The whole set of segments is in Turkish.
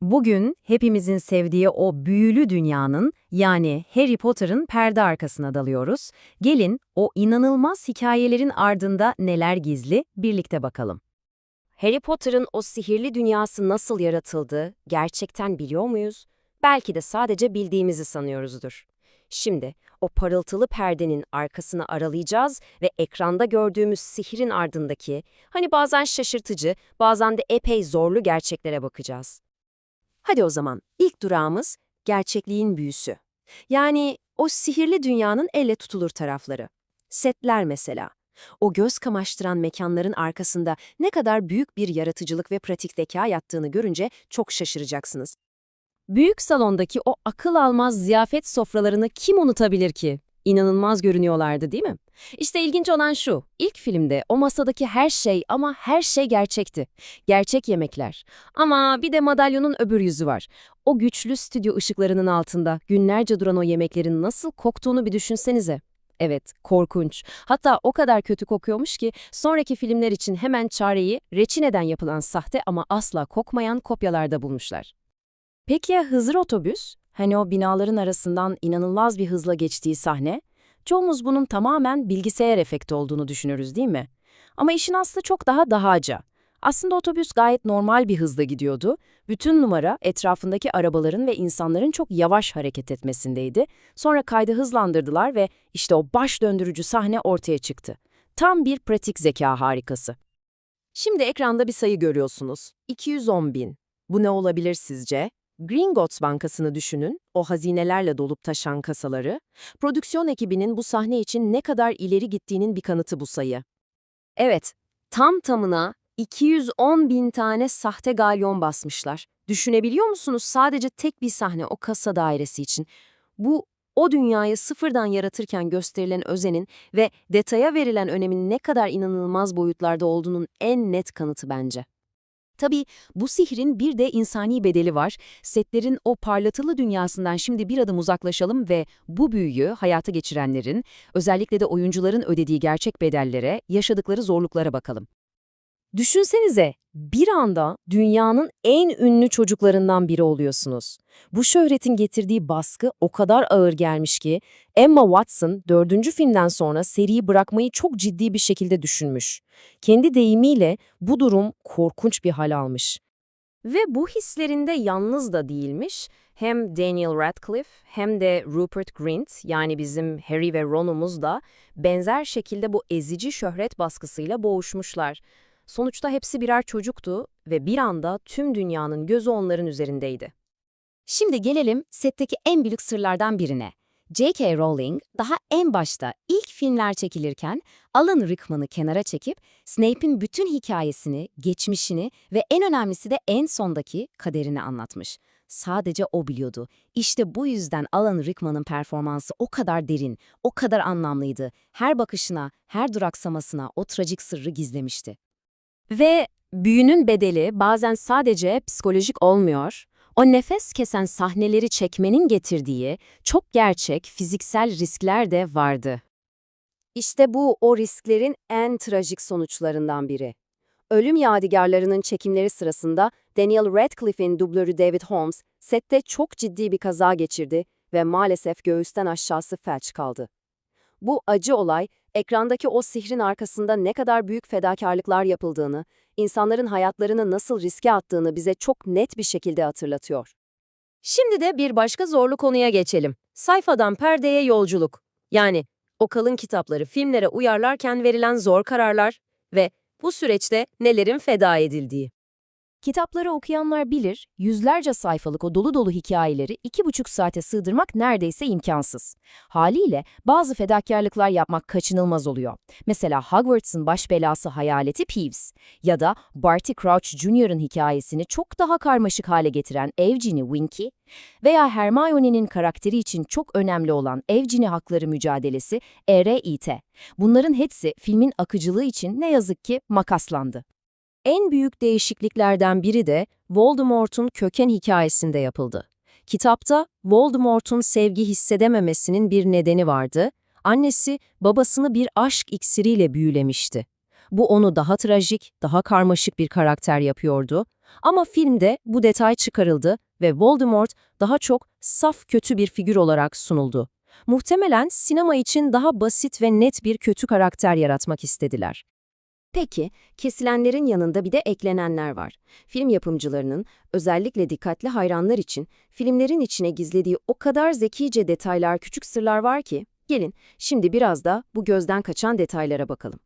Bugün hepimizin sevdiği o büyülü dünyanın yani Harry Potter'ın perde arkasına dalıyoruz. Gelin o inanılmaz hikayelerin ardında neler gizli birlikte bakalım. Harry Potter'ın o sihirli dünyası nasıl yaratıldı, gerçekten biliyor muyuz? Belki de sadece bildiğimizi sanıyoruzdur. Şimdi o parıltılı perdenin arkasını aralayacağız ve ekranda gördüğümüz sihrin ardındaki, hani bazen şaşırtıcı, bazen de epey zorlu gerçeklere bakacağız. Hadi o zaman ilk durağımız gerçekliğin büyüsü. Yani o sihirli dünyanın elle tutulur tarafları. Setler mesela. O göz kamaştıran mekanların arkasında ne kadar büyük bir yaratıcılık ve pratik zeka yattığını görünce çok şaşıracaksınız. Büyük salondaki o akıl almaz ziyafet sofralarını kim unutabilir ki? İnanılmaz görünüyorlardı değil mi? İşte ilginç olan şu, ilk filmde o masadaki her şey ama her şey gerçekti. Gerçek yemekler. Ama bir de madalyonun öbür yüzü var. O güçlü stüdyo ışıklarının altında günlerce duran o yemeklerin nasıl koktuğunu bir düşünsenize. Evet, korkunç. Hatta o kadar kötü kokuyormuş ki sonraki filmler için hemen çareyi reçineden yapılan sahte ama asla kokmayan kopyalarda bulmuşlar. Peki ya Hızır otobüs? Hani o binaların arasından inanılmaz bir hızla geçtiği sahne? Çoğumuz bunun tamamen bilgisayar efekti olduğunu düşünürüz değil mi? Ama işin aslı çok daha dahaca. Aslında otobüs gayet normal bir hızla gidiyordu. Bütün numara etrafındaki arabaların ve insanların çok yavaş hareket etmesindeydi. Sonra kaydı hızlandırdılar ve işte o baş döndürücü sahne ortaya çıktı. Tam bir pratik zeka harikası. Şimdi ekranda bir sayı görüyorsunuz. 210 bin. Bu ne olabilir sizce? Gringotts Bankası'nı düşünün, o hazinelerle dolup taşan kasaları. Prodüksiyon ekibinin bu sahne için ne kadar ileri gittiğinin bir kanıtı bu sayı. Evet, tam tamına 210 bin tane sahte galyon basmışlar. Düşünebiliyor musunuz sadece tek bir sahne o kasa dairesi için? Bu, o dünyayı sıfırdan yaratırken gösterilen özenin ve detaya verilen önemin ne kadar inanılmaz boyutlarda olduğunun en net kanıtı bence. Tabii bu sihrin bir de insani bedeli var. Setlerin o parlatılı dünyasından şimdi bir adım uzaklaşalım ve bu büyüyü hayata geçirenlerin, özellikle de oyuncuların ödediği gerçek bedellere, yaşadıkları zorluklara bakalım. Düşünsenize, bir anda dünyanın en ünlü çocuklarından biri oluyorsunuz. Bu şöhretin getirdiği baskı o kadar ağır gelmiş ki Emma Watson dördüncü filmden sonra seriyi bırakmayı çok ciddi bir şekilde düşünmüş. Kendi deyimiyle bu durum korkunç bir hal almış. Ve bu hislerinde yalnız da değilmiş. Hem Daniel Radcliffe hem de Rupert Grint yani bizim Harry ve Ron'umuz da benzer şekilde bu ezici şöhret baskısıyla boğuşmuşlar. Sonuçta hepsi birer çocuktu ve bir anda tüm dünyanın gözü onların üzerindeydi. Şimdi gelelim setteki en büyük sırlardan birine. J.K. Rowling daha en başta ilk filmler çekilirken Alan Rickman'ı kenara çekip Snape'in bütün hikayesini, geçmişini ve en önemlisi de en sondaki kaderini anlatmış. Sadece o biliyordu. İşte bu yüzden Alan Rickman'ın performansı o kadar derin, o kadar anlamlıydı. Her bakışına, her duraksamasına o trajik sırrı gizlemişti. Ve büyünün bedeli bazen sadece psikolojik olmuyor, o nefes kesen sahneleri çekmenin getirdiği çok gerçek fiziksel riskler de vardı. İşte bu o risklerin en trajik sonuçlarından biri. Ölüm Yadigarlarının çekimleri sırasında Daniel Radcliffe'in dublörü David Holmes sette çok ciddi bir kaza geçirdi ve maalesef göğüsten aşağısı felç kaldı. Bu acı olay, ekrandaki o sihrin arkasında ne kadar büyük fedakarlıklar yapıldığını, insanların hayatlarını nasıl riske attığını bize çok net bir şekilde hatırlatıyor. Şimdi de bir başka zorlu konuya geçelim. Sayfadan perdeye yolculuk. Yani o kalın kitapları filmlere uyarlarken verilen zor kararlar ve bu süreçte nelerin feda edildiği. Kitapları okuyanlar bilir, yüzlerce sayfalık o dolu dolu hikayeleri iki buçuk saate sığdırmak neredeyse imkansız. Haliyle bazı fedakarlıklar yapmak kaçınılmaz oluyor. Mesela Hogwarts'ın baş belası hayaleti Peeves ya da Barty Crouch Jr.'ın hikayesini çok daha karmaşık hale getiren Evgenie Winky veya Hermione'nin karakteri için çok önemli olan Evgenie hakları mücadelesi R.I.T. Bunların hepsi filmin akıcılığı için ne yazık ki makaslandı. En büyük değişikliklerden biri de Voldemort'un köken hikayesinde yapıldı. Kitapta Voldemort'un sevgi hissedememesinin bir nedeni vardı. Annesi babasını bir aşk iksiriyle büyülemişti. Bu onu daha trajik, daha karmaşık bir karakter yapıyordu. Ama filmde bu detay çıkarıldı ve Voldemort daha çok saf kötü bir figür olarak sunuldu. Muhtemelen sinema için daha basit ve net bir kötü karakter yaratmak istediler. Peki, kesilenlerin yanında bir de eklenenler var. Film yapımcılarının, özellikle dikkatli hayranlar için, filmlerin içine gizlediği o kadar zekice detaylar, küçük sırlar var ki, gelin şimdi biraz da bu gözden kaçan detaylara bakalım.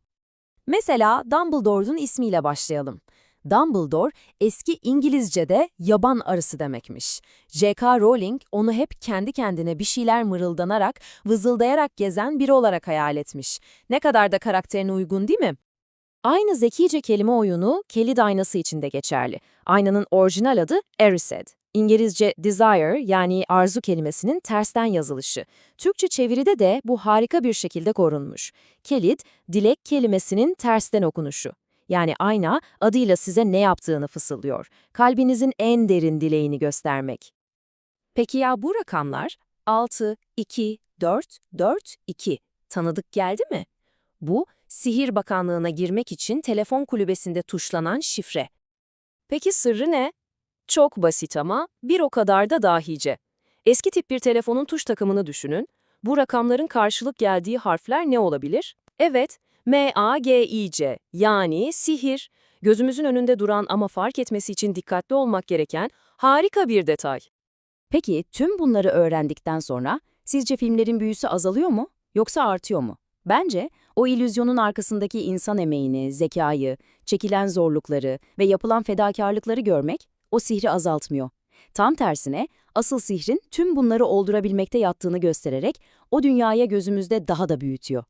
Mesela Dumbledore'un ismiyle başlayalım. Dumbledore, eski İngilizce'de yaban arısı demekmiş. J.K. Rowling onu hep kendi kendine bir şeyler mırıldanarak, vızıldayarak gezen biri olarak hayal etmiş. Ne kadar da karakterine uygun değil mi? Aynı zekice kelime oyunu kilit aynası için de geçerli. Aynanın orijinal adı Erised. İngilizce desire yani arzu kelimesinin tersten yazılışı. Türkçe çeviride de bu harika bir şekilde korunmuş. Kilit, dilek kelimesinin tersten okunuşu. Yani ayna adıyla size ne yaptığını fısıldıyor. Kalbinizin en derin dileğini göstermek. Peki ya bu rakamlar? 6, 2, 4, 4, 2. Tanıdık geldi mi? Bu, Sihir Bakanlığı'na girmek için telefon kulübesinde tuşlanan şifre. Peki sırrı ne? Çok basit ama bir o kadar da dahice. Eski tip bir telefonun tuş takımını düşünün. Bu rakamların karşılık geldiği harfler ne olabilir? Evet, M-A-G-I-C yani sihir. Gözümüzün önünde duran ama fark etmesi için dikkatli olmak gereken harika bir detay. Peki tüm bunları öğrendikten sonra sizce filmlerin büyüsü azalıyor mu yoksa artıyor mu? Bence o illüzyonun arkasındaki insan emeğini, zekayı, çekilen zorlukları ve yapılan fedakarlıkları görmek o sihri azaltmıyor. Tam tersine asıl sihrin tüm bunları oldurabilmekte yattığını göstererek o dünyaya gözümüzde daha da büyütüyor.